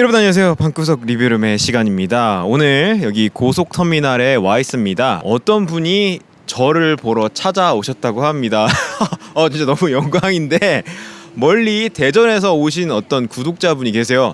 여러분 안녕하세요. 방구석 리뷰룸의 시간입니다. 오늘 여기 고속터미널에 와 있습니다. 어떤 분이 저를 보러 찾아오셨다고 합니다. 어 진짜 너무 영광인데 멀리 대전에서 오신 어떤 구독자분이 계세요.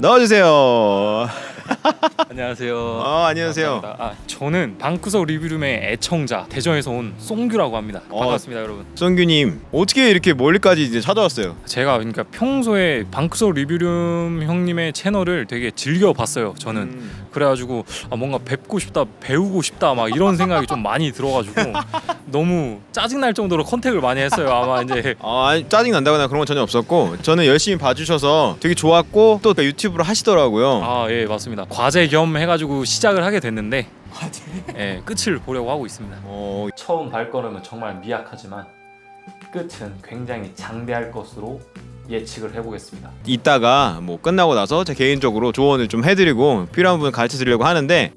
나와주세요. 안녕하세요. 아, 안녕하세요. 아, 저는 방구석 리뷰룸의 애청자 대전에서 온 송규라고 합니다. 어. 반갑습니다, 여러분. 성규님 어떻게 이렇게 멀리까지 이제 찾아왔어요? 제가 그러니까 평소에 방구석 리뷰룸 형님의 채널을 되게 즐겨 봤어요. 저는 음. 그래가지고 아, 뭔가 뵙고 싶다, 배우고 싶다, 막 이런 생각이 좀 많이 들어가지고 너무 짜증 날 정도로 컨택을 많이 했어요. 아마 이제 아 아니, 짜증 난다거나 그런 건 전혀 없었고 저는 열심히 봐주셔서 되게 좋았고 또 유튜브로 하시더라고요. 아 예 맞습니다. 과제 겸 해가지고 시작을 하게 됐는데 예 끝을 보려고 하고 있습니다. 어, 처음 발걸음은 정말 미약하지만 끝은 굉장히 장대할 것으로 예측을 해보겠습니다. 이따가 뭐 끝나고 나서 제 개인적으로 조언을 좀 해드리고 필요한 부분 가르쳐 드리려고 하는데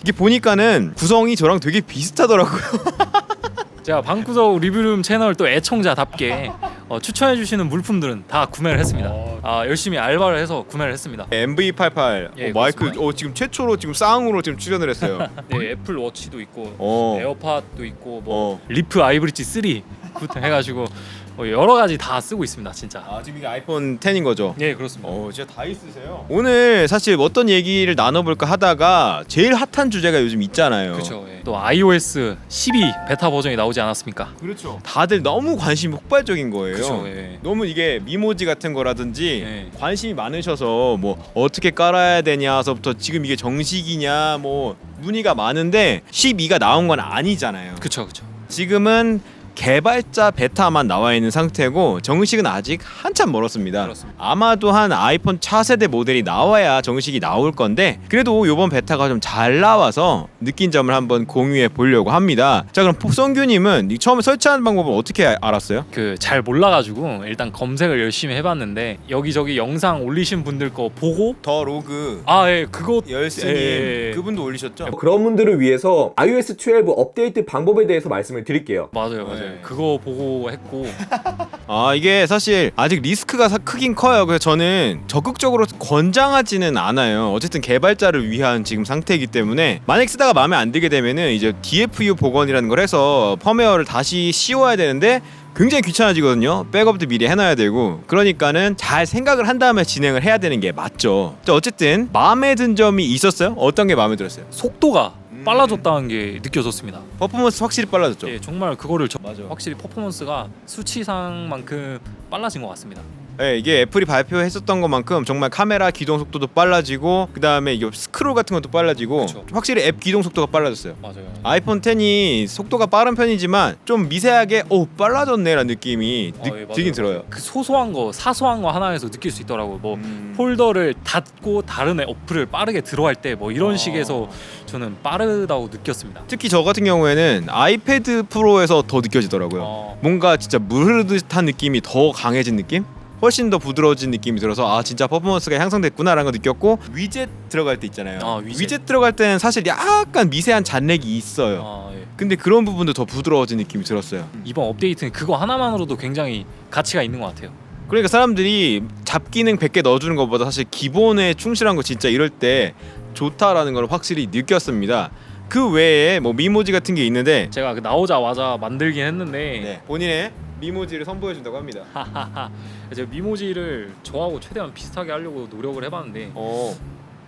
이게 보니까는 구성이 저랑 되게 비슷하더라고요. 제가 방구석 리뷰룸 채널 또 애청자답게 어, 추천해 주시는 물품들은 다 구매를 했습니다. 아 열심히 알바를 해서 구매를 했습니다. MV88 예, 어, 마이크 그렇습니다. 어, 지금 최초로 지금 쌍으로 지금 출연을 했어요. 네, 애플 워치도 있고 어. 에어팟도 있고 뭐 어. 리프 아이브리지 3부터 해가지고 뭐 여러 가지 다 쓰고 있습니다, 진짜. 아 지금 이게 아이폰 10인 거죠? 예, 그렇습니다. 어, 진짜 다 있으세요. 오늘 사실 어떤 얘기를 나눠볼까 하다가 제일 핫한 주제가 요즘 있잖아요. 그렇죠. 예. 또 iOS 12 베타 버전이 나오지 않았습니까? 그렇죠. 다들 너무 관심이 폭발적인 거예요. 그렇죠. 예. 너무 이게 미모지 같은 거라든지 네. 관심이 많으셔서 뭐 어떻게 깔아야 되냐서부터 지금 이게 정식이냐 뭐 문의가 많은데 12가 나온 건 아니잖아요. 그렇죠, 그렇죠. 지금은 개발자 베타만 나와 있는 상태고 정식은 아직 한참 멀었습니다. 그렇습니다. 아마도 한 아이폰 차세대 모델이 나와야 정식이 나올 건데 그래도 이번 베타가 좀 잘 나와서 느낀 점을 한번 공유해 보려고 합니다. 자 그럼 폭성규님은 이 처음에 설치하는 방법을 어떻게 아- 알았어요? 그 잘 몰라가지고 일단 검색을 열심히 해봤는데 여기저기 영상 올리신 분들 거 보고 더 로그 아 예 그거 열스님 예, 예. 그분도 올리셨죠? 그런 분들을 위해서 iOS 12 업데이트 방법에 대해서 말씀을 드릴게요. 맞아요 맞아요 네. 그거 보고 했고 아 이게 사실 아직 리스크가 사- 크긴 커요. 그래서 저는 적극적으로 권장하지는 않아요. 어쨌든 개발자를 위한 지금 상태이기 때문에 만약 쓰다가 마음에 안 들게 되면은 이제 DFU 복원이라는 걸 해서 펌웨어를 다시 씌워야 되는데 굉장히 귀찮아지거든요. 백업도 미리 해놔야 되고 그러니까는 잘 생각을 한 다음에 진행을 해야 되는 게 맞죠. 자, 어쨌든 마음에 든 점이 있었어요. 어떤 게 마음에 들었어요? 속도가 음. 빨라졌다는 게 느껴졌습니다 퍼포먼스 확실히 빨라졌죠. 예 정말 그거를 저- 맞아. 확실히 퍼포먼스가 수치상만큼 빨라진 것 같습니다 네, 이게 애플이 발표했었던 것만큼 정말 카메라 기동 속도도 빨라지고 그 다음에 이게 스크롤 같은 것도 빨라지고 그쵸. 확실히 앱 기동 속도가 빨라졌어요. 맞아요 아이폰 10이 속도가 빠른 편이지만 좀 미세하게 오 빨라졌네라는 느낌이 아, 느, 예, 맞아요. 들긴 들어요. 그 소소한 거 사소한 거 하나에서 느낄 수 있더라고요 뭐 음. 폴더를 닫고 다른 애 어플을 빠르게 들어갈 때 뭐 이런 어. 식에서 저는 빠르다고 느꼈습니다 특히 저 같은 경우에는 아이패드 프로에서 더 느껴지더라고요. 어, 뭔가 진짜 물 흐르듯한 느낌이 더 강해진 느낌? 훨씬 더 부드러워진 느낌이 들어서 아 진짜 퍼포먼스가 향상됐구나라는 걸 느꼈고 위젯 들어갈 때 있잖아요. 아, 위젯. 들어갈 때는 사실 약간 미세한 잔렉이 있어요. 아, 예. 근데 그런 부분도 더 부드러워진 느낌이 들었어요. 이번 업데이트는 그거 하나만으로도 굉장히 가치가 있는 것 같아요. 그러니까 사람들이 잡기능 100개 넣어주는 것보다 사실 기본에 충실한 거 진짜 이럴 때 좋다라는 걸 확실히 느꼈습니다. 그 외에 뭐 미모지 같은 게 있는데 제가 그 나오자마자 만들긴 했는데 네, 본인의 미모지를 선보여 준다고 합니다. 제가 미모지를 저하고 최대한 비슷하게 하려고 노력을 해봤는데 어.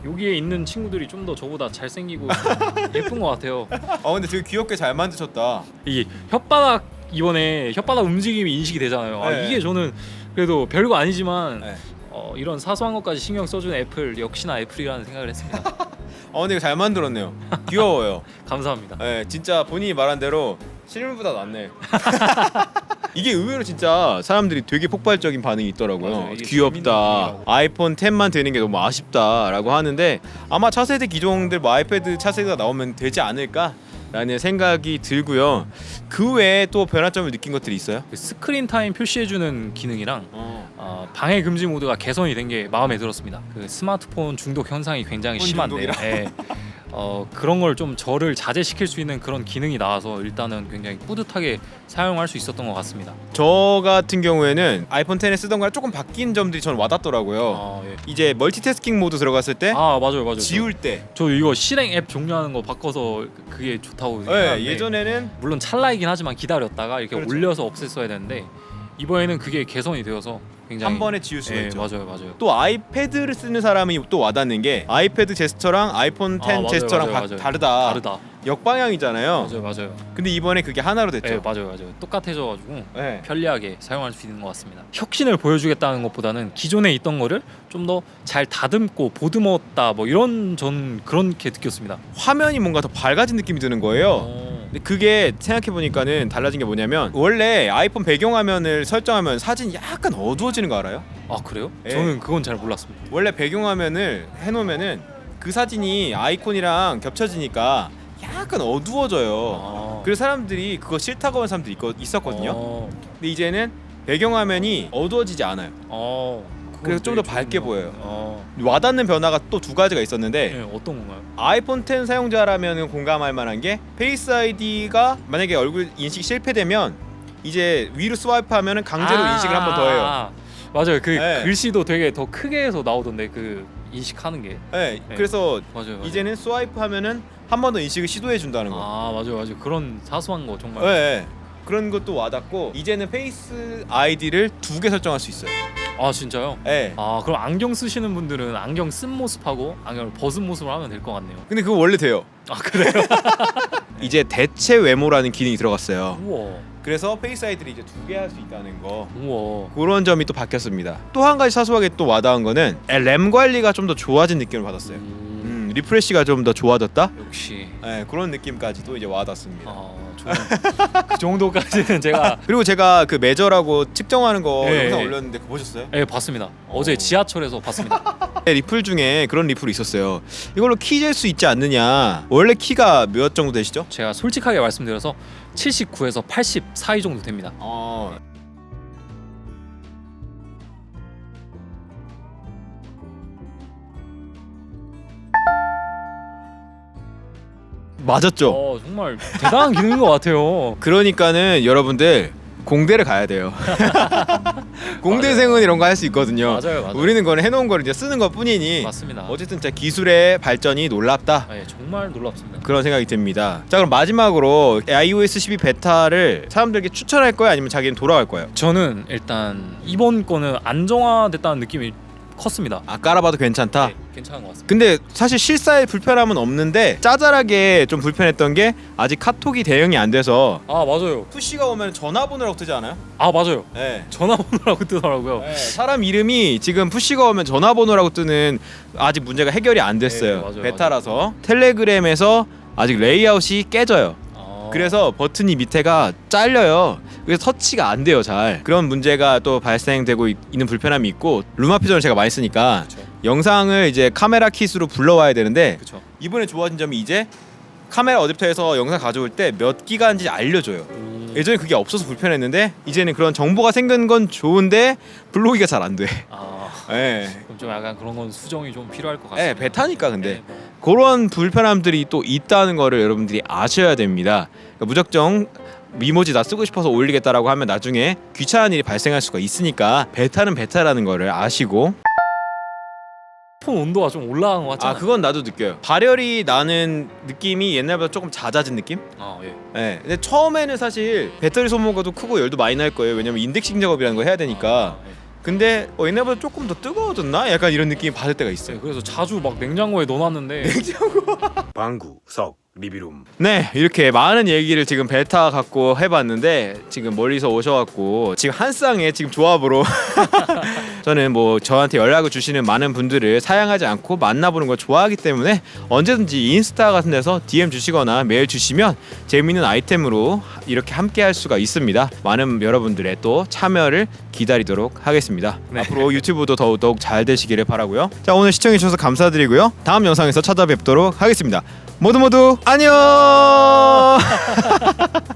여기에 있는 친구들이 좀 더 저보다 잘생기고 예쁜 것 같아요. 아 근데 되게 귀엽게 잘 만드셨다. 이게 혓바닥 이번에 혓바닥 움직임이 인식이 되잖아요. 아, 네. 이게 저는 그래도 별거 아니지만 네. 어, 이런 사소한 것까지 신경 써주는 애플 역시나 애플이라는 생각을 했습니다. 어 근데 이거 잘 만들었네요. 귀여워요. 감사합니다. 네, 진짜 본인이 말한 대로 실물보다 낫네. 이게 의외로 진짜 사람들이 되게 폭발적인 반응이 있더라고요. 맞아요. 이게 재밌는 귀엽다. 아이폰 10만 되는 게 너무 아쉽다라고 하는데 아마 차세대 기종들 뭐 아이패드 차세대가 나오면 되지 않을까라는 생각이 들고요. 그 외에 또 변화점을 느낀 것들이 있어요? 그 스크린 타임 표시해주는 기능이랑 어, 방해 금지 모드가 개선이 된 게 마음에 들었습니다. 그 스마트폰 중독 현상이 굉장히 폰 심한데 중독이라. 예. 어, 그런 걸 좀 저를 자제시킬 수 있는 그런 기능이 나와서 일단은 굉장히 뿌듯하게 사용할 수 있었던 것 같습니다. 저 같은 경우에는 아이폰 10에 쓰던 거랑 조금 바뀐 점들이 저는 와닿더라고요. 아, 예. 이제 멀티태스킹 모드 들어갔을 때 아 맞아요 맞아요. 지울 때저 이거 실행 앱 종료하는 거 바꿔서 그게 좋다고 네, 생각하는데 예전에는 물론 찰나이긴 하지만 기다렸다가 이렇게 그렇죠. 올려서 없앴어야 되는데 이번에는 그게 개선이 되어서 굉장히 한 번에 지울 수가 예, 있죠. 맞아요 맞아요. 또 아이패드를 쓰는 사람이 또 와닿는 게 아이패드 제스처랑 아이폰 10 아, 맞아요, 제스처랑 맞아요, 바- 맞아요. 다르다. 다르다. 역방향이잖아요. 맞아요 맞아요. 근데 이번에 그게 하나로 예 됐죠. 맞아요 맞아요. 똑같아져가지고 네. 편리하게 사용할 수 있는 것 같습니다. 혁신을 보여주겠다는 것보다는 기존에 있던 거를 좀 더 잘 다듬고 보듬었다 뭐 이런 전 그렇게 느꼈습니다. 화면이 뭔가 더 밝아진 느낌이 드는 거예요. 어. 근데 그게 생각해 보니까는 달라진 게 뭐냐면 원래 아이폰 배경화면을 설정하면 사진이 약간 어두워지는 거 알아요? 아 그래요? 예. 저는 그건 잘 몰랐습니다. 원래 배경화면을 해놓으면은 그 사진이 아이콘이랑 겹쳐지니까 약간 어두워져요. 아. 그래서 사람들이 그거 싫다고 하는 사람들이 있거, 있었거든요. 어. 근데 이제는 배경화면이 어두워지지 않아요. 어. 그래서 그건 좀더 되게 밝게 보여요. 같아요. 어. 와닿는 변화가 또 두 가지가 있었는데 네, 어떤 건가요? 아이폰 10 사용자라면 공감할 만한 게 페이스 아이디가 만약에 얼굴 인식 실패되면 이제 위로 스와이프하면 강제로 아, 인식을 한 번 더 해요. 아, 맞아요. 그 네. 글씨도 되게 더 크게 해서 나오던데 그 인식하는 게 네, 네. 그래서 맞아요. 맞아요. 이제는 스와이프하면은 한 번 더 인식을 시도해 준다는 거. 아 맞아요 맞아요 그런 사소한 거 정말 네, 네. 그런 것도 와닿고 이제는 페이스 아이디를 두 개 설정할 수 있어요. 아 진짜요? 네. 아 그럼 안경 쓰시는 분들은 안경 쓴 모습하고 안경을 벗은 모습을 하면 될 것 같네요. 근데 그거 원래 돼요. 아 그래요? 이제 대체 외모라는 기능이 들어갔어요. 우와 그래서 페이스 아이디를 이제 두 개 할 수 있다는 거. 우와 그런 점이 또 바뀌었습니다. 또 한 가지 사소하게 또 와닿은 거는 램 관리가 좀 더 좋아진 느낌을 받았어요. 음, 음, 리프레시가 좀 더 좋아졌다. 역시 네, 그런 느낌까지도 이제 와닿습니다. 아 좋은 그 정도까지는 제가 그리고 제가 그 메저라고 측정하는 거 예, 영상 예. 올렸는데 그거 보셨어요? 예 봤습니다. 어제 지하철에서 봤습니다. 네, 리플 중에 그런 리플이 있었어요. 이걸로 키 잴 수 있지 않느냐. 원래 키가 몇 정도 되시죠? 제가 솔직하게 말씀드려서 79에서 80 사이 정도 됩니다. 어. 맞았죠. 어 정말 대단한 기능인 것 같아요. 그러니까는 여러분들 공대를 가야 돼요. 공대생은 이런 거 할 수 있거든요. 맞아요, 맞아요. 우리는 그건 해놓은 걸 이제 쓰는 것 뿐이니 맞습니다. 어쨌든 진짜 기술의 발전이 놀랍다. 예, 정말 놀랍습니다. 그런 생각이 듭니다. 자 그럼 마지막으로 iOS 12 베타를 사람들에게 추천할 거야 아니면 자기는 돌아갈 거예요? 저는 일단 이번 거는 안정화됐다는 느낌이 컸습니다. 아 깔아봐도 괜찮다. 네, 괜찮은 것 같습니다. 근데 사실 실사에 불편함은 없는데 짜잘하게 좀 불편했던 게 아직 카톡이 대응이 안 돼서 아 맞아요. 푸시가 오면 전화번호라고 뜨지 않아요? 아 맞아요. 네. 전화번호라고 뜨더라고요. 네, 사람 이름이 지금 푸시가 오면 전화번호라고 뜨는 아직 문제가 해결이 안 됐어요. 네, 맞아요, 베타라서 텔레그램에서 아직 레이아웃이 깨져요. 아, 그래서 버튼이 밑에가 잘려요. 그래서 터치가 안 돼요 잘. 그런 문제가 또 발생되고 있, 는 불편함이 있고 루마피전을 제가 많이 쓰니까 그렇죠. 영상을 이제 카메라 킷으로 불러와야 되는데 그렇죠. 이번에 좋아진 점이 이제 카메라 어댑터에서 영상 가져올 때 몇 기가인지 알려줘요. 예전에 그게 없어서 불편했는데 이제는 그런 정보가 생긴 건 좋은데 블로기가 잘 안 돼. 아 예. 그럼 좀 약간 그런 건 수정이 좀 필요할 것 예, 같습니다. 베타니까 근데 네. 그런 불편함들이 또 있다는 거를 여러분들이 아셔야 됩니다. 그러니까 무작정 미모지 나 쓰고 싶어서 올리겠다라고 하면 나중에 귀찮은 일이 발생할 수가 있으니까 베타는 베타라는 거를 아시고 폰 온도가 좀 올라간 것 같잖아. 아 그건 나도 느껴요. 발열이 나는 느낌이 옛날보다 조금 잦아진 느낌? 아 예. 예. 근데 처음에는 사실 배터리 소모가 도 크고 열도 많이 날 거예요. 왜냐면 인덱싱 작업이라는 걸 해야 되니까. 아, 예. 근데 어, 옛날보다 조금 더 뜨거워졌나? 약간 이런 느낌이 받을 때가 있어요. 네, 그래서 자주 막 냉장고에 넣어놨는데 방구석 리비룸 네 이렇게 많은 얘기를 지금 베타 갖고 해봤는데 지금 멀리서 오셔갖고 지금 한 쌍의 지금 조합으로 저는 뭐 저한테 연락을 주시는 많은 분들을 사양하지 않고 만나보는 걸 좋아하기 때문에 언제든지 인스타 같은 데서 DM 주시거나 메일 주시면 재미있는 아이템으로 이렇게 함께 할 수가 있습니다. 많은 여러분들의 또 참여를 기다리도록 하겠습니다. 앞으로 유튜브도 더욱더욱 잘 되시기를 바라고요. 자 오늘 시청해 주셔서 감사드리고요. 다음 영상에서 찾아뵙도록 하겠습니다. 모두 모두 안녕